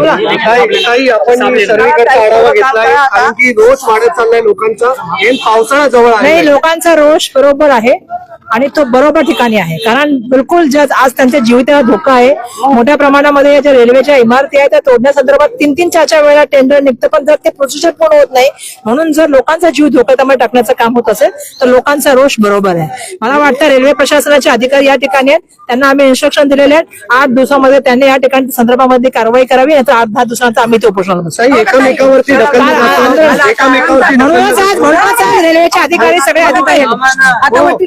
ताई, आपण आढावा घेतलाय. कारण की रोज वाढत चाललाय लोकांचा. पावसाळा जवळ नाही आहे लोकांचा रोष बरोबर आहे. आणि तो बरोबर ठिकाणी आहे. कारण बिलकुल जर आज त्यांच्या जीविताला धोका आहे मोठ्या प्रमाणामध्ये या ज्या रेल्वेच्या इमारती आहेत त्या तोडण्यासंदर्भात तीन तीन चार चार वेळा टेंडर निघतं पण जर ते प्रोसिजर पूर्ण होत नाही म्हणून जर लोकांचा जीव धोक्यामध्ये टाकण्याचं काम होत असेल तर लोकांचा रोष बरोबर आहे. मला वाटतं रेल्वे प्रशासनाचे अधिकारी या ठिकाणी आहेत त्यांना आम्ही इन्स्ट्रक्शन दिलेले आहेत. आठ दिवसामध्ये त्यांनी या ठिकाणी संदर्भामध्ये कारवाई करावी नाही तर आठ दहा दिवसानंतर आम्ही ते एकामेकावरती एकामेकावरती म्हणूनच आज म्हणूनच रेल्वेचे अधिकारी सगळे अधिकारी आहेत.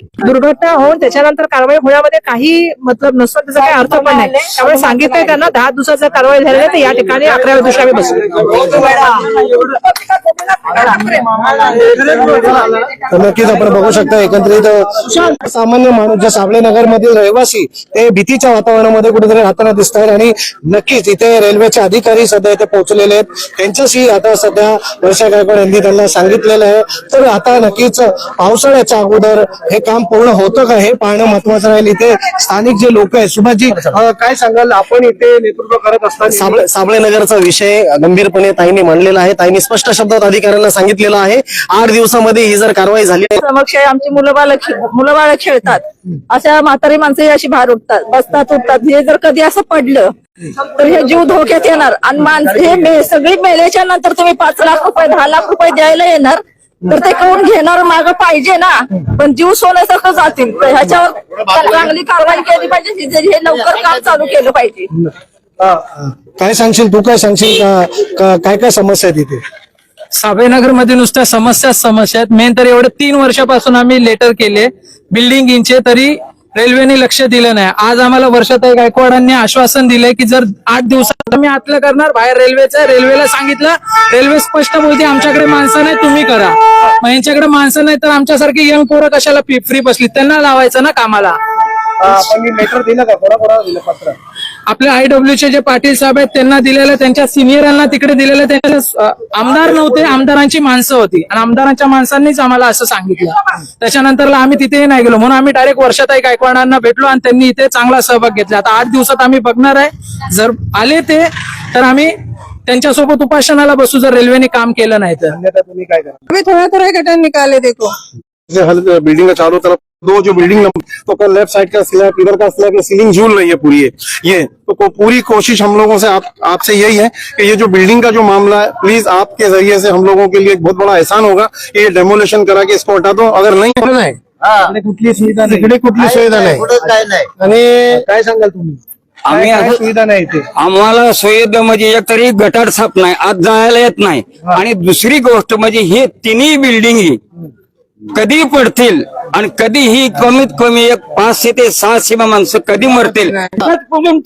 हो. दुर्घटना होऊन त्याच्यानंतर कारवाई होण्यामध्ये काही मतलब नसतो त्याचा काही अर्थ पण नाही. त्यामुळे सांगितलंय त्यांना दहा दिवसाचा कारवाई झालेली आहे तर या ठिकाणी अकराव्या दिवशी आम्ही बसू. तर नक्कीच आपण बघू शकता एकत्रित सामान्य माणूस जे साबळे नगर मधील रहिवासी ते भीतीच्या वातावरणामध्ये कुठेतरी राहताना दिसत आहेत आणि नक्कीच इथे रेल्वेचे अधिकारी सध्या इथे पोहोचलेले आहेत. त्यांच्याशी आता सध्या वर्षा गायकवाड यांनी त्यांना सांगितलेलं आहे. तर आता नक्कीच पावसाळ्याच्या अगोदर हे काम पूर्ण होतं का हे पाहणं महत्वाचं राहील. इथे स्थानिक जे लोक आहेत सुभाषजी अ, काय सांगाल? आपण इथे नेतृत्व करत असताना साबळे साबळे नगरचा विषय गंभीरपणे ताईने मांडलेला आहे. ताईने स्पष्ट शब्दात अधिकाऱ्यांना सांगितलेलं आहे. आठ दिवसामध्ये ही जर कारवाई झाली समक्ष आमची मुलं बाळ मुलं बाळ खेळतात. अशा म्हातारी माणसं अशी बाहेर उठतात बसतात उठतात. हे जर कधी असं पडलं तर हे जीव धोक्यात येणार. आणि माणसं हे मे- सगळी मेल्याच्या नंतर तुम्ही पाच लाख रुपये दहा लाख रुपये द्यायला येणार. तर ते कोण घेणार माग पाहिजे ना? पण जीव सोन्यासारखं जातील. तर ह्याच्यावर चांगली कारवाई केली पाहिजे. हे- हे लवकर काम चालू केलं पाहिजे. काय सांगशील? तू काय सांगशील? का- का- काय काय समस्या आहेत इथे? साबेनगरमध्ये नुसत्या समस्याच समस्या आहेत. मेन तर एवढे तीन वर्षापासून आम्ही लेटर केले. बिल्डिंग इंचे तरी रेल्वेने लक्ष दिलं नाही. आज आम्हाला वर्षाताई गायकवाडांनी आश्वासन दिलंय की जर आठ दिवसात आम्ही आतलं करणार बाहेर रेल्वेचं रेल्वेला सांगितलं रेल्वे स्पष्ट बोलते आमच्याकडे माणसं नाही तुम्ही करा. मग यांच्याकडे माणसं नाही तर आमच्यासारखी यंग पोरं कशाला फ्री बसली? त्यांना लावायचं ना कामाला. मी लेटर दिलं का? कोणा कोणाला दिलं? पत्र. आपले आयडब्ल्यू चे जे पाटील साहेब आहेत त्यांना दिलेलं त्यांच्या सिनियरांना तिकडे दिलेलं त्यांच्या आमदार नव्हते आमदारांची माणसं होती. आणि आमदारांच्या माणसांनीच आम्हाला असं सांगितलं. त्याच्यानंतरला आम्ही तिथेही नाही गेलो. म्हणून आम्ही डायरेक्ट वर्षाताई गायकवाडांना भेटलो आणि त्यांनी इथे चांगला सहभाग घेतला. आता आठ दिवसात आम्ही बघणार आहे. जर आले ते तर आम्ही त्यांच्यासोबत उपासनाला बसू जर रेल्वेने काम केलं नाही तर. अन्यथा तुम्ही काय करा अभी थोड़ा थोड़ा गटर निकाले देखो. बिल्डिंग का चारों तरफ़ दो जो बिल्डिंग नंबर तो कल लेफ़्ट साइड का स्लैब इधर का स्लैब सीलिंग झूल रही है पूरी ये ये तो को- पूरी कोशिश हम लोगों से आप आपसे यही है कि ये जो बिल्डिंग का जो मामला है प्लीज़ आपके ज़रिए से हम लोगों के लिए एक बहुत बड़ा एहसान होगा कि ये डेमोलेशन करा के इसको हटा दो अगर नहीं इकडे कुठली सुविधा नाही। इकडे कुठली सुविधा नाही। आणि काय सांगाल तुम्ही? आम्ही काय- काय असं- सुविधा नाही आम्हाला सुविधा म्हणजे एक तरी गटार साफ़ नाही आत जायला येत नाही. आणि दुसरी गोष्ट म्हणजे हे तिन्ही बिल्डिंग कधी पडतील आणि कधी ही कमीत कमी एक पाचशे ते सहाशे माणसं कधी मरतील? प्रॉब्लेम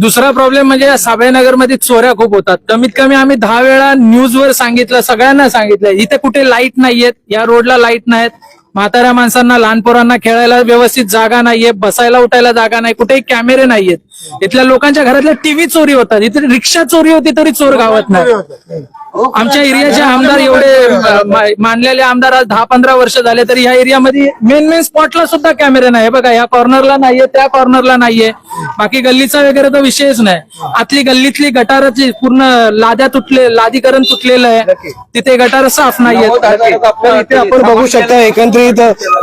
दुसरा प्रॉब्लेम म्हणजे साबळेनगरमध्ये चोऱ्या खूप होतात. कमीत कमी आम्ही दहा वेळा न्यूज वर सांगितलं सगळ्यांना सांगितलं. इथे कुठे लाइट नाहीयेत. या रोडला लाइट नाहीत म्हाताऱ्या माणसांना लहान पोरांना खेळायला व्यवस्थित जागा नाहीये बसायला उठायला जागा नाही. कुठेही कॅमेरे नाहीयेत. इथल्या लोकांच्या घरातल्या टीव्ही चोरी होतात. इथे रिक्षा चोरी होती तरी चोर गावत नाही. आमच्या एरियाचे आमदार एवढे मानलेले आमदार आज दहा पंधरा वर्ष झाले तरी या एरियामध्ये मेन मेन स्पॉटला सुद्धा कॅमेरे नाही हे बघा या कॉर्नरला नाहीये त्या कॉर्नरला नाहीये. बाकी गल्लीचा वगैरे तर विषयच नाही. आतली गल्लीतली गटाराची पूर्ण लाद्या तुटले लादीकरण तुटलेलं आहे. तिथे गटार साफ नाहीयेत. तर इथे आपण बघू शकता एकंदरीत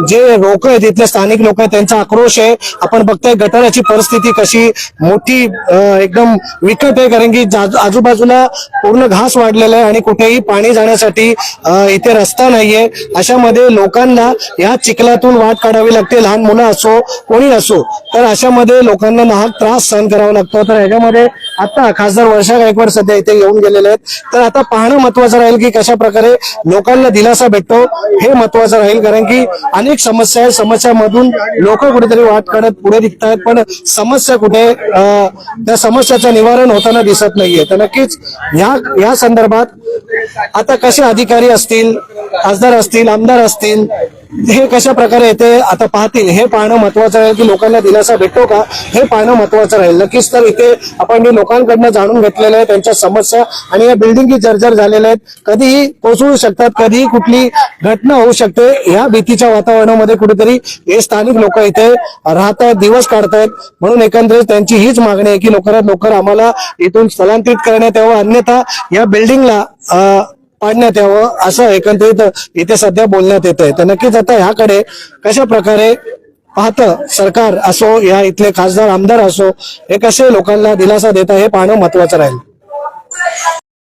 जे लोक आहेत इथले स्थानिक लोक आहेत त्यांचा आक्रोश आहे. आपण बघताय गटाराची परिस्थिती कशी मोठी एकदम विकट आहे कारण की आजूबाजूला पूर्ण घास वाढलेला आहे. आणि कुठेही पाणी जाण्यासाठी इथे रस्ता नाहीये. अशामध्ये लोकांना या चिखलातून वाट काढावी लागते. लहान मुलं असो कोणी असो तर अशामध्ये लोकांना नाहक त्रास सहन करावा लागतो. तर ह्याच्यामध्ये आता खासदार वर्षा गायकवाड सध्या इथे येऊन गेलेले आहेत. तर आता पाहणं महत्वाचं राहील की कशा प्रकारे लोकांना दिलासा भेटतो हे महत्वाचं राहील. कारण की अनेक समस्या आहेत. समस्यामधून लोक कुठेतरी वाट काढत पुढे दिसत पण समस्या कुठे अं, त्या समस्याचं निवारण होताना दिसत नाहीये. तर नक्कीच या या संदर्भात आता कसे अधिकारी असतील खासदार असतील आमदार असतील हे कशा प्रकारे येते आता पाहतील हे पाहणं महत्वाचं आहे की लोकांना दिलासा भेटतो का? हे पाहणं महत्वाचं राहील. नक्कीच तर इथे आपण लोकांकडनं जाणून घेतलेलं आहे त्यांच्या समस्या आणि या बिल्डिंगी जर्जर झालेल्या आहेत कधीही कोसळू शकतात कधीही कुठली घटना होऊ शकते. या भीतीच्या वातावरणामध्ये कुठेतरी हे स्थानिक लोक इथे राहत आहेत दिवस काढतायत. म्हणून एकंदरीत त्यांची हीच मागणी आहे की लवकरात लवकर आम्हाला इथून स्थलांतरित करण्यात यावं. अन्यथा या बिल्डिंगला पाडण्यात यावं असं एकंदरीत इथे सध्या बोलण्यात येत आहे तर नक्कीच आता ह्याकडे कशा प्रकारे पाहतं सरकार असो या इथले खासदार आमदार असो हे कसे लोकांना दिलासा देत आहे हे पाहणं महत्वाचं राहील.